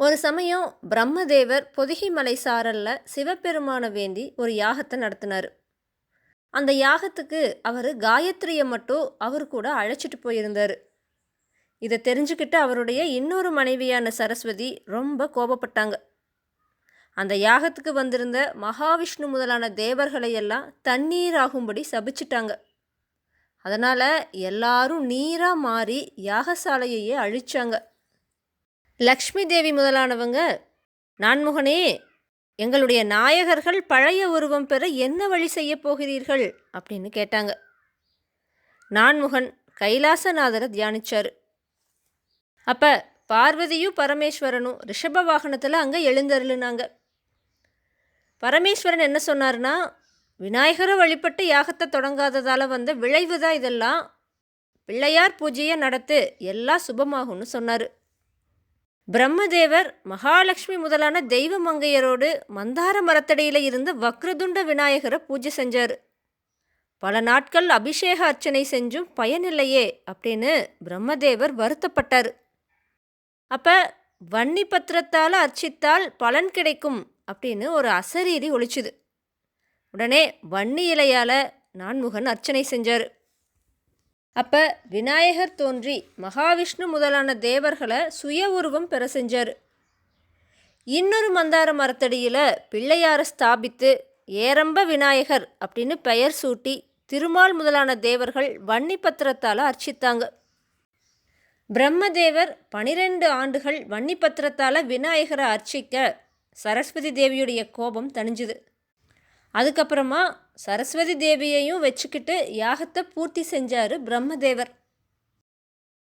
ஒரு சமயம் பிரம்மதேவர் பொதிகை மலை சாரல்ல சிவபெருமானை வேண்டி ஒரு யாகத்தை நடத்தினார். அந்த யாகத்துக்கு அவர் காயத்ரியை மட்டும் அவர் கூட அழைச்சிட்டு போயிருந்தார். இதை தெரிஞ்சுக்கிட்டு அவருடைய இன்னொரு மனைவியான சரஸ்வதி ரொம்ப கோபப்பட்டாங்க. அந்த யாகத்துக்கு வந்திருந்த மகாவிஷ்ணு முதலான தேவர்களை எல்லாம் தண்ணீராகும்படி சபிச்சிட்டாங்க. அதனால் எல்லாரும் நீராக மாறி யாகசாலையையே அழிச்சாங்க. லக்ஷ்மி தேவி முதலானவங்க நான்முகனே எங்களுடைய நாயகர்கள் பழைய உருவம் பெற என்ன வழி செய்ய போகிறீர்கள்? அப்படின்னு கேட்டாங்க. நான்முகன் கைலாசநாதரை தியானிச்சார். அப்போ பார்வதியும் பரமேஸ்வரனும் ரிஷப வாகனத்தில் அங்கே எழுந்தருளுனாங்க. பரமேஸ்வரன் என்ன சொன்னார்னா விநாயகரை வழிபட்டு யாகத்தை தொடங்காததால் வந்த விளைவு தான் இதெல்லாம். பிள்ளையார் பூஜையை நடத்து எல்லாம் சுபமாகும்னு சொன்னார். பிரம்மதேவர் மகாலட்சுமி முதலான தெய்வ மங்கையரோடு மந்தார மரத்தடியில் இருந்த வக்ரதுண்ட விநாயகரை பூஜை செஞ்சார். பல நாட்கள் அபிஷேக அர்ச்சனை செஞ்சும் பயனில்லையே அப்படின்னு பிரம்மதேவர் வருத்தப்பட்டார். அப்போ வன்னி பத்திரத்தால் அர்ச்சித்தால் பலன் கிடைக்கும் அப்படின்னு ஒரு அசரீரி ஒழிச்சுது. உடனே வன்னி இலையால் நான்முகன் அர்ச்சனை செஞ்சார். அப்போ விநாயகர் தோன்றி மகாவிஷ்ணு முதலான தேவர்களை சுய உருவம் பெற செஞ்சார். இன்னொரு மந்தார மரத்தடியில் பிள்ளையாரை ஸ்தாபித்து ஏரம்ப விநாயகர் அப்படின்னு பெயர் சூட்டி திருமால் முதலான தேவர்கள் வன்னி பத்திரத்தால் அர்ச்சித்தாங்க. பிரம்மதேவர் பனிரெண்டு ஆண்டுகள் வன்னி பத்திரத்தால் விநாயகரை அர்ச்சிக்க சரஸ்வதி தேவியுடைய கோபம் தணிஞ்சுது. அதுக்கப்புறமா சரஸ்வதி தேவியையும் வச்சுக்கிட்டு யாகத்தை பூர்த்தி செஞ்சார் பிரம்மதேவர்.